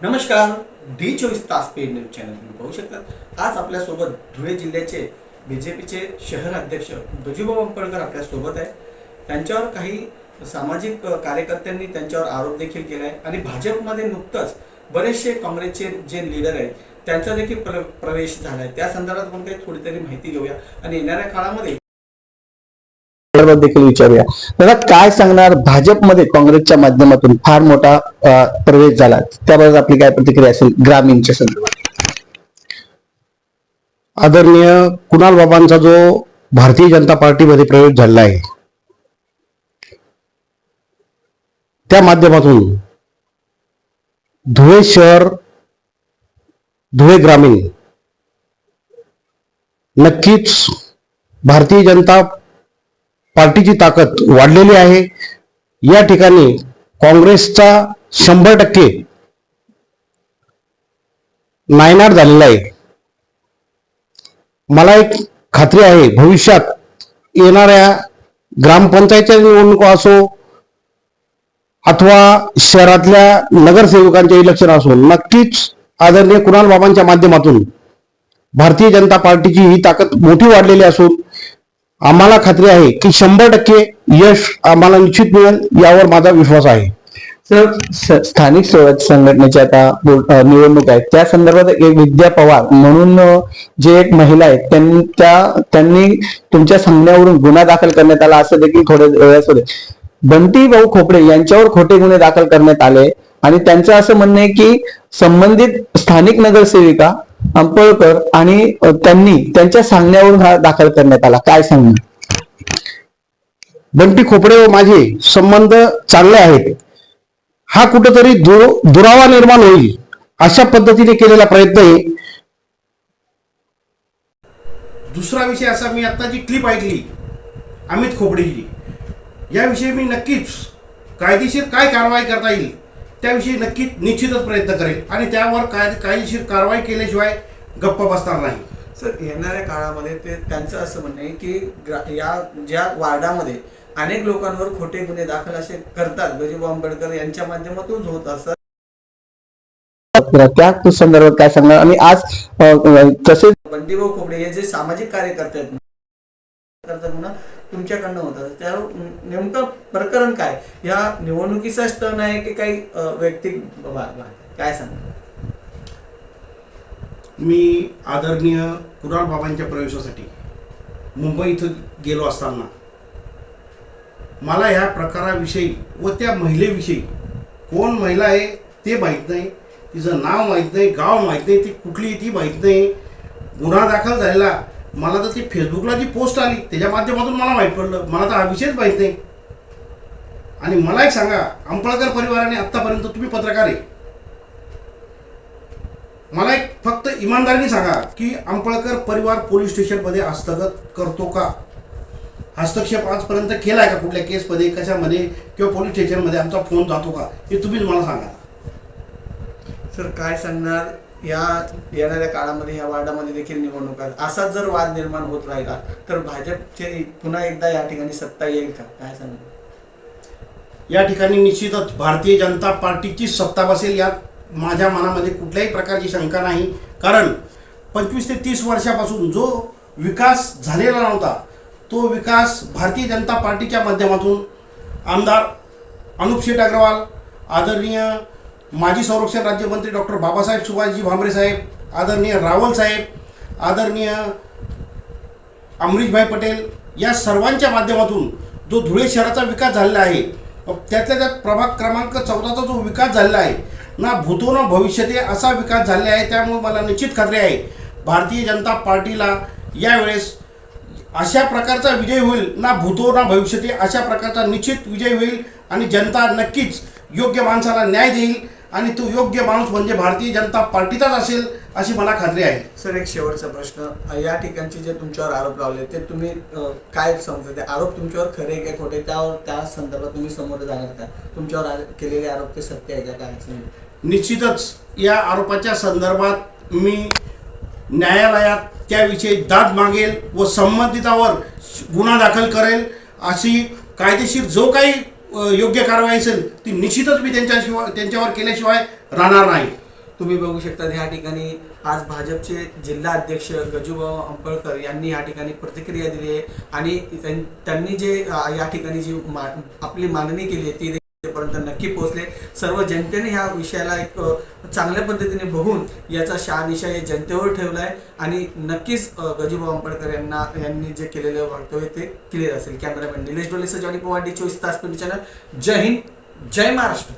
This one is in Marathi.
नमस्कार डी चोवीस तास पेड न्यूज चॅनल तुम्ही पाहू शकता. आज आपल्यासोबत धुळे जिल्ह्याचे बी जे पीचे शहर अध्यक्ष बजूभाऊ अंबळकर आपल्यासोबत आहे. त्यांच्यावर काही सामाजिक कार्यकर्त्यांनी त्यांच्यावर आरोप देखील केला आहे आणि भाजपमध्ये नुकतंच बरेचसे काँग्रेसचे जे लीडर आहेत त्यांचा देखील प्र प्रवेश झाला आहे त्या संदर्भात आपण काही थोडी तरी माहिती घेऊया. आणि येणाऱ्या काळामध्ये संदर्भात देखील विचारूया. दादा काय सांगणार भाजपमध्ये काँग्रेसच्या माध्यमातून? फार मोठा प्रवेश झाला. त्याबद्दल आपली काय प्रतिक्रिया असेल ग्रामीणच्या संदर्भात? आदरणीय कुणाल बाबांचा जो भारतीय जनता पार्टीमध्ये प्रवेश झालेला आहे त्या माध्यमातून धुळे शहर धुळे ग्रामीण नक्कीच भारतीय जनता पार्टीची ताकद वाढलेली आहे. या ठिकाणी काँग्रेसचा शंभर टक्के नायनाट झालेला आहे. मला एक खात्री आहे भविष्यात येणाऱ्या ग्रामपंचायतच्या निवडणुका असो अथवा शहरातल्या नगरसेवकांचे इलेक्शन असो नक्कीच आदरणीय कुणाल बाबांच्या माध्यमातून भारतीय जनता पार्टीची ही ताकद मोठी वाढलेली असून आम्हाला खात्री आहे की शंभर टक्के यश आम्हाला निश्चित मिळेल यावर माझा विश्वास आहे. सर स्थानिक स्वराज्य संघटनेची आता निवडणूक आहे त्या संदर्भात एक विद्या पवार म्हणून जे एक महिला आहेत त्यांनी त्या त्यांनी तुमच्या सांगण्यावरून गुन्हा दाखल करण्यात आला असं देखील थोडे वेळास होते. बंटी भाऊ खोपडे यांच्यावर खोटे गुन्हे दाखल करण्यात आले आणि त्यांचं असं म्हणणं आहे की संबंधित स्थानिक नगरसेविका अंपळकर आणि त्यांनी त्यांच्या सांगण्यावरून हा दाखल करण्यात आला. काय सांगणार? बंटी खोपडे व माझे संबंध चांगले आहेत. हा कुठेतरी दु- दुरावा निर्माण होईल अशा पद्धतीने केलेला प्रयत्न आहे. दुसरा विषय असा मी आता जी क्लिप ऐकली अमित खोपडेची याविषयी मी नक्कीच कायदेशीर काय कारवाई करता येईल? त्याविषयी नक्कीच निश्चितच प्रयत्न करेल. आणि त्यावर काय कायदेशीर कारवाई केल्याशिवाय गप्प बसणार नाही. सर येणाऱ्या काळामध्ये ते त्यांचं असं म्हणणं आहे की ग्रा- या ज्या वार्डामध्ये अनेक लोकांवर खोटे गुन्हे दाखल असे करतात बजूभाऊ आंबेडकर यांच्या माध्यमातून होत असतात. त्या संदर्भात काय सांगणार? आणि आज तसेच बंडीभाऊ खोपडे हे जे सामाजिक कार्यकर्ते आहेत करतात म्हणा तुमच्याकडनं होतं. त्यावर नेमकं प्रकरण काय? या निवडणुकीचा स्टन आहे की काही वैयक्तिक काय सांगा मी आदरणीय कुराळ बाबांच्या प्रवेशासाठी मुंबई इथं गेलो असताना मला ह्या प्रकाराविषयी व त्या महिलेविषयी कोण महिला आहे ते माहीत नाही तिचं नाव माहीत नाही गाव माहीत नाही ती कुठली ती माहीत नाही. गुन्हा दाखल झालेला मला तर ती फेसबुकला जी पोस्ट आली त्याच्या माध्यमातून मला माहीत पडलं. मला तर हा विषयच माहीत नाही. आणि मला एक सांगा अंपळकर परिवाराने आत्तापर्यंत तुम्ही पत्रकार आहे. मला एक फक्त इमानदारीने सांगा की अंपळकर परिवार पोलीस स्टेशनमध्ये हस्तगत करतो का? हस्तक्षेप आजपर्यंत केला आहे का कुठल्या केसमध्ये कशामध्ये किंवा पोलीस स्टेशनमध्ये आमचा फोन जातो का? हे तुम्हीच मला सांगा. सर काय सांगणार? या येणाऱ्या काळामध्ये या वार्डामध्ये देखील निवडणूक आहेत. असाच जर वाद निर्माण होत राहिला तर भाजपचे पुन्हा एकदा या ठिकाणी सत्ता येईल का? काय सांगणार या ठिकाणी निश्चितच भारतीय जनता पार्टीची सत्ता बसेल यात माझ्या मनामध्ये कुठल्याही प्रकारची शंका नाही. कारण पंचवीस ते तीस वर्षापासून जो विकास झालेला नव्हता तो विकास भारतीय जनता पार्टीच्या माध्यमातून आमदार अनुप शेठ अग्रवाल आदरणीय माजी संरक्षण राज्यमंत्री डॉक्टर बाबासाहेब सुभाषजी भामरे साहेब आदरणीय रावल साहेब आदरणीय अमरीशभाई पटेल या सर्वांच्या माध्यमातून जो धुळे शहराचा विकास झालेला आहे त्यातल्या त्यात प्रभाग क्रमांक चौदाचा जो विकास झालेला आहे ना भूतो ना भविष्यते असा विकास झालेला आहे त्यामुळे मला निश्चित खात्री आहे भारतीय जनता पार्टीला यावेळेस अशा प्रकारचा विजय होईल ना भूतो ना भविष्यते अशा प्रकारचा निश्चित विजय होईल आणि जनता नक्कीच योग्य माणसाला न्याय देईल. आणि तो योग्य माणूस म्हणजे भारतीय जनता पार्टीचाच असेल अशी मला खात्री आहे. सर एक शेवटचा प्रश्न. या ठिकाणचे जे तुमच्यावर आरोप लावले ते तुम्ही अ, काय समजता ते आरोप तुमच्यावर खरे का खोटे? त्यावर त्या संदर्भात तुम्ही समोर जाणार का? तुमच्यावर आ- केलेले आरोप ते सत्य आहे का? काय सांगा. निश्चितच या आरोपाच्या संदर्भात मी न्यायालयात त्याविषयी दाद मागेल व संबंधितावर गुन्हा दाखल करेल अशी कायदेशीर जो काही योग्य कारवाई असेल ती निश्चितच मी त्यांच्याशिवाय त्यांच्यावर केल्याशिवाय राहणार नाही. तुम्ही बघू शकता ह्या ठिकाणी आज भाजपचे जिल्हा अध्यक्ष गजूभाऊ अंपळकर यांनी या ठिकाणी प्रतिक्रिया दिली आहे. आणि त्यांनी जे या ठिकाणी जी मा आपली मागणी केली आहे ती पर्यंत नक्की पोहोचले. सर्व जनतेने ह्या विषयाला एक चांगल्या पद्धतीने बघून याचा शहानिशा या जनतेवर ठेवला आहे आणि नक्कीच अ, गजूभाऊ यांना यांनी जे केलेलं वक्तव्य ते क्लिअर असेल. कॅमेरामॅन निलेश डोले सजावणी पवार डी चोवीस तास चॅनल जय हिंद जय महाराष्ट्र.